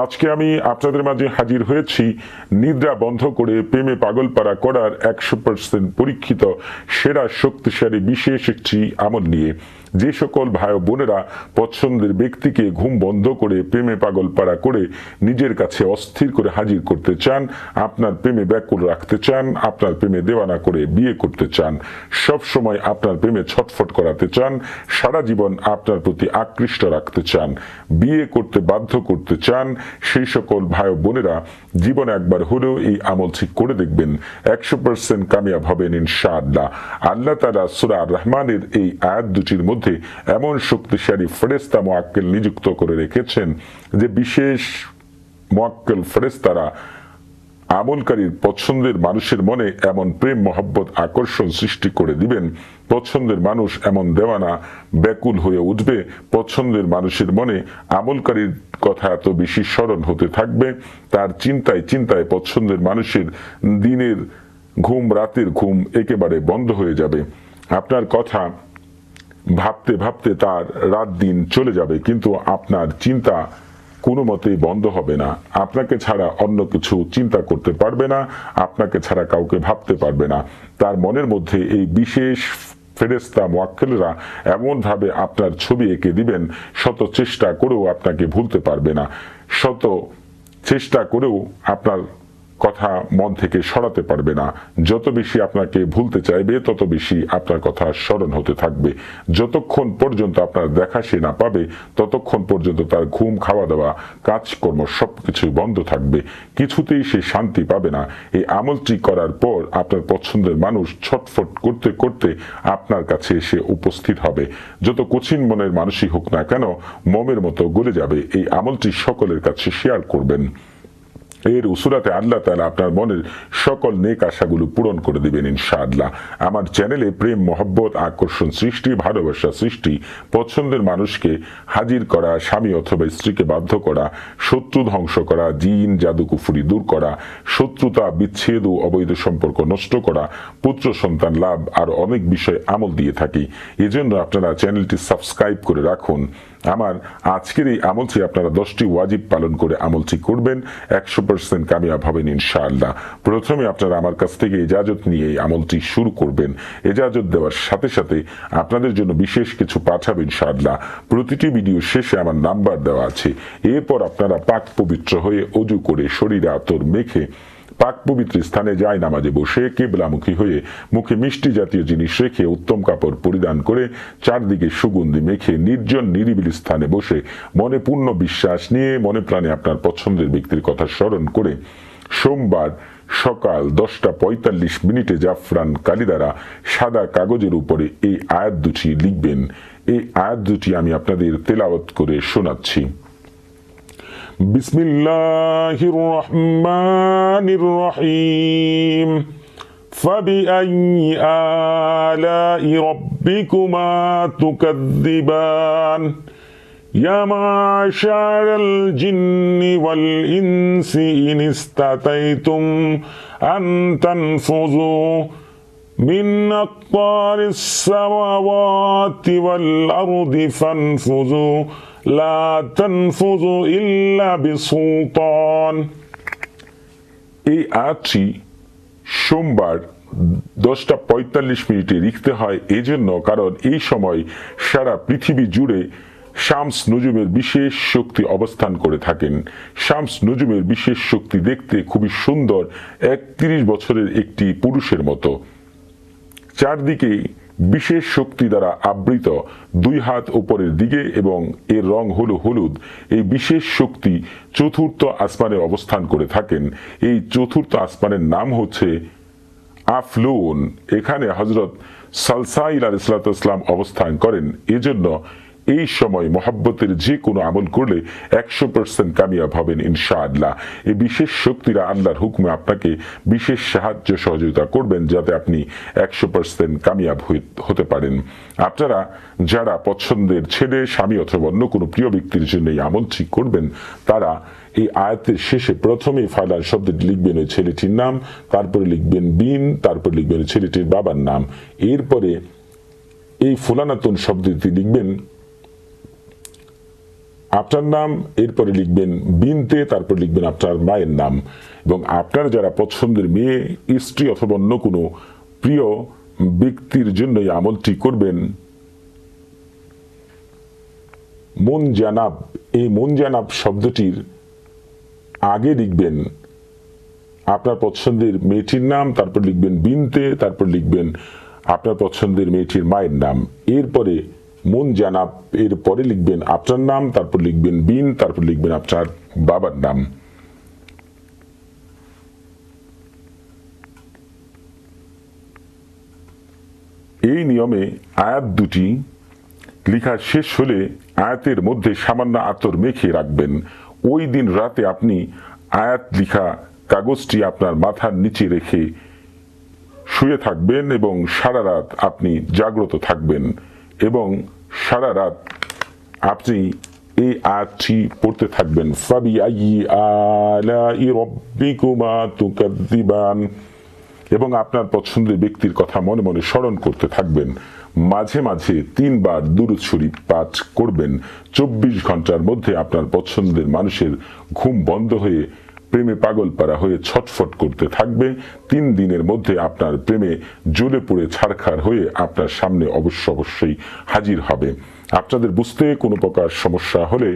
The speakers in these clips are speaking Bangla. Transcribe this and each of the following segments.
আজকে আমি আপনাদের মাঝে হাজির হয়েছি। নিদ্রা বন্ধ করে প্রেমে পাগলপাড়া করার একশো পার্সেন্ট পরীক্ষিত, সেরা, শক্তিশালী, বিশেষ একটি আমল নিয়ে। যে সকল ভাই বোনেরা পছন্দের ব্যক্তিকে ঘুম বন্ধ করে প্রেমে পাগলপাড়া করে নিজের কাছে অস্থির করে হাজির করতে চান, আপনার প্রেমে ব্যাকুল রাখতে চান, আপনার প্রেমে দেওয়ানা করে বিয়ে করতে চান সব সময় আপনার প্রেমে ছটফট করাতে চান, সারা জীবন আপনার প্রতি আকৃষ্ট রাখতে চান, বিয়ে করতে বাধ্য করতে চান সেই সকল ভাই বোনেরা জীবনে একবার হলেও এই আমল ঠিক করে দেখবেন। একশো পার্সেন্ট কামিয়াব হবেন ইনশাআল্লাহ। আল্লাহ তালা সুরা রহমানের এই আয়াত দুটির মধ্যে এমন শক্তিশালী ফেরেস্তা মোয়াক্কেল নিযুক্ত করে রেখেছেন যে বিশেষ মোয়াক্কেল ফেরেস্তারা আমলকারীর পছন্দের মানুষের মনে এমন প্রেম, মহব্বত, আকর্ষণ সৃষ্টি করে দিবেন। পছন্দের মানুষ এমন দেওয়ানা ব্যাকুল হয়ে উঠবে। পছন্দের মানুষের মনে আমলকারীর কথা এত বেশি স্মরণ হতে থাকবে। তার চিন্তায় চিন্তায় পছন্দের মানুষের দিনের ঘুম, রাতের ঘুম একেবারে বন্ধ হয়ে যাবে। আপনার কথা ভাবতে ভাবতে তার রাত দিন চলে যাবে, কিন্তু আপনার চিন্তা কোনো মতেই বন্ধ হবে না। আপনাকে ছাড়া অন্য কিছু চিন্তা করতে পারবে না, আপনাকে ছাড়া কাউকে ভাবতে পারবে না। তার মনের মধ্যে এই বিশেষ ফেরেস্তা মোয়াক্কেলরা এমনভাবে আপনার ছবি এঁকে দিবেন, শত চেষ্টা করেও আপনাকে ভুলতে পারবে না। শত চেষ্টা করেও আপনার কথা মন থেকে সরাতে পারবে না। যত বেশি আপনাকে ভুলতে চাইবে, তত বেশি আপনার কথা স্মরণ হতে থাকবে। যতক্ষণ পর্যন্ত আপনার দেখা সে না পাবে, ততক্ষণ পর্যন্ত তার ঘুম খাওয়া দাওয়া কাজকর্ম সব সবকিছু বন্ধ থাকবে। কিছুতেই সে শান্তি পাবে না। এই আমলটি করার পর আপনার পছন্দের মানুষ ছটফট করতে করতে আপনার কাছে এসে উপস্থিত হবে। যত কঠিন মনের মানুষই হোক না কেন, মমের মতো গলে যাবে। এই আমলটি সকলের কাছে শেয়ার করবেন। এর উসুরাতে আল্লাহ তালা আপনার মনের সকল নেক আশাগুলো পূরণ করে দিবেন ইনশাআল্লাহ। আমার চ্যানেলে প্রেম, মহব্বত, আকর্ষণ সৃষ্টি, ভালোবাসা সৃষ্টি, পছন্দের মানুষকে হাজির করা, স্বামী অথবা স্ত্রীকে বাধ্য করা, শত্রু ধ্বংস করা, জিন, জাদু, কুফুরি দূর করা, শত্রুতা, বিচ্ছেদ ও অবৈধ সম্পর্ক নষ্ট করা, পুত্র সন্তান লাভ আর অনেক বিষয় আমল দিয়ে থাকি। এজন্য আপনারা চ্যানেলটি সাবস্ক্রাইব করে রাখুন। আমার আজকের এই আমলটি আপনারা দশটি ওয়াজিব পালন করে আমলটি করবেন। একশো পার্সেন্ট কামিয়াব হবেন ইনশাআল্লাহ। প্রথমে আপনারা আমার কাছ থেকে এজাজত নিয়ে এই আমলটি শুরু করবেন। এজাজত দেওয়ার সাথে সাথে আপনাদের জন্য বিশেষ কিছু পাঠাবেন ইনশাআল্লাহ। প্রতিটি ভিডিও শেষে আমার নাম্বার দেওয়া আছে। এরপর আপনারা পাক পবিত্র হয়ে অজু করে শরীরে আতর মেখে পাক পবিত্র স্থানে যায় নামাজে বসে কেবলামুখী হয়ে মুখে মিষ্টি জাতীয় জিনিস রেখে উত্তম কাপড় পরিধান করে চারদিকে সুগন্ধি মেখে নির্জন নিরিবিলি স্থানে বসে মনে পূর্ণ বিশ্বাস নিয়ে মনে প্রাণে আপনার পছন্দের ব্যক্তির কথা স্মরণ করে সোমবার সকাল দশটা পঁয়তাল্লিশ মিনিটে জাফরান কালি দ্বারা সাদা কাগজের উপরে এই আয়াত দুটি লিখবেন। এই আয়াত দুটি আমি আপনাদের তেলাওয়াত করে শোনাচ্ছি। بسم الله الرحمن الرحيم فبأي آلاء ربكما تكذبان يا معشر الجن والإنس إن استطعتم أن تنفذوا من أقطار السماوات والأرض فانفذوا لا تنفذوا إلا بسلطان এই আয়াতটি সোমবার দশটা পঁয়তাল্লিশ মিনিটে লিখতে হয় এজন্য কারণ এই সময় সারা পৃথিবী জুড়ে শামস নজুমের বিশেষ শক্তি অবস্থান করে থাকেন শামস নজুমের বিশেষ শক্তি দেখতে খুবই সুন্দর একত্রিশ বছরের একটি পুরুষের মতো চারদিকে বিশেষ শক্তি দ্বারা আবৃত, দুই হাত উপরের দিকে এবং এর রং হলো হলুদ। এই বিশেষ শক্তি চতুর্থ আসমানে অবস্থান করে থাকেন। এই চতুর্থ আসমানের নাম হচ্ছে আফলুন। এখানে হজরত সালসাইল আল ইসলাতাম অবস্থান করেন। এজন্য এই সময় মহাব্বতের যে কোনো আমল করলে একশো পার্সেন্ট কামিয়াব হবেন ইনশাআল্লাহ। এই বিশেষ শক্তিরা আল্লাহর হুকুমে আপনাকে বিশেষ সাহায্য সহযোগিতা করবেন যাতে আপনি একশো পার্সেন্ট কামিয়াব হতে পারেন। আপনারা যারা পছন্দের ছেলে, স্বামী অথবা অন্য কোনো প্রিয় ব্যক্তির জন্য এই আমলটি করবেন, তারা এই আয়াতের শেষে প্রথমে ফালান শব্দটি লিখবেন ওই ছেলেটির নাম, তারপরে লিখবেন বিন, তারপর লিখবেন ছেলেটির বাবার নাম। এরপরে এই ফুলানাতুন শব্দটি লিখবেন আপনার নাম, এরপরে লিখবেন বিনতে, তারপর লিখবেন আপনার মায়ের নাম। এবং আপনার যারা পছন্দের মেয়ে, স্ত্রী অথবা অন্য কোনো প্রিয় ব্যক্তির জন্য এই আমলটি করবেন। মন জানাব, এই মন জানাব শব্দটির আগে লিখবেন আপনার পছন্দের মেয়েটির নাম, তারপর লিখবেন বিনতে, তারপর লিখবেন আপনার পছন্দের মেয়েটির মায়ের নাম। এরপরে মন জানাব এর পরে লিখবেন আপনার নাম, তারপর লিখবেন বিন, তারপর লিখবেন আপনার বাবার নাম। এই নিয়মে আয়াত দুটি লেখা শেষ হলে আয়াতের মধ্যে সামান্য আতর মেখে রাখবেন। ওই দিন রাতে আপনি আয়াত লিখা কাগজটি আপনার মাথার নিচে রেখে শুয়ে থাকবেন এবং সারা রাত আপনি জাগ্রত থাকবেন। এবং সারা রাত আপনি এই আয়াতটি পড়তে থাকবেন। ফাবি আই আলাই রব্বিকুমা তুকাদ্দিবান। এবং আপনার পছন্দের ব্যক্তির কথা মনে মনে স্মরণ করতে থাকবেন। মাঝে মাঝে তিনবার দুরুদ শরীফ পাঠ করবেন। চব্বিশ ঘণ্টার মধ্যে আপনার পছন্দের মানুষের ঘুম বন্ধ হয়ে প্রেমে পাগল পারা হয়ে ছটফট করতে থাকবে। তিন দিনের মধ্যে আপনার প্রেমে জোরে পড়ে ছাড়খার হয়ে আপনার সামনে অবশ্য অবশ্যই হাজির হবে। আপনাদের বুঝতে কোনো প্রকার সমস্যা হলে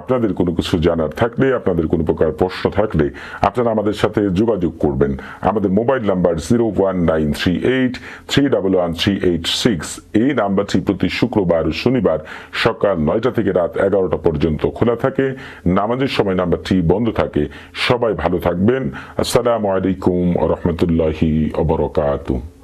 আপনাদের কোনো কিছু জানার থাকলে, আপনাদের কোনো প্রকার প্রশ্ন থাকলে আপনারা আমাদের সাথে যোগাযোগ করবেন। আমাদের mobile number zero one nine three eight, three double one three eight six. এই নাম্বারটি প্রতি শুক্রবার ও শনিবার সকাল নয়টা থেকে রাত এগারোটা পর্যন্ত খোলা থাকে। নামাজের সময় নাম্বারটি বন্ধ থাকে। সবাই ভালো থাকবেন। আসসালামু আলাইকুম রহমতুল্লাহি অবরকাতু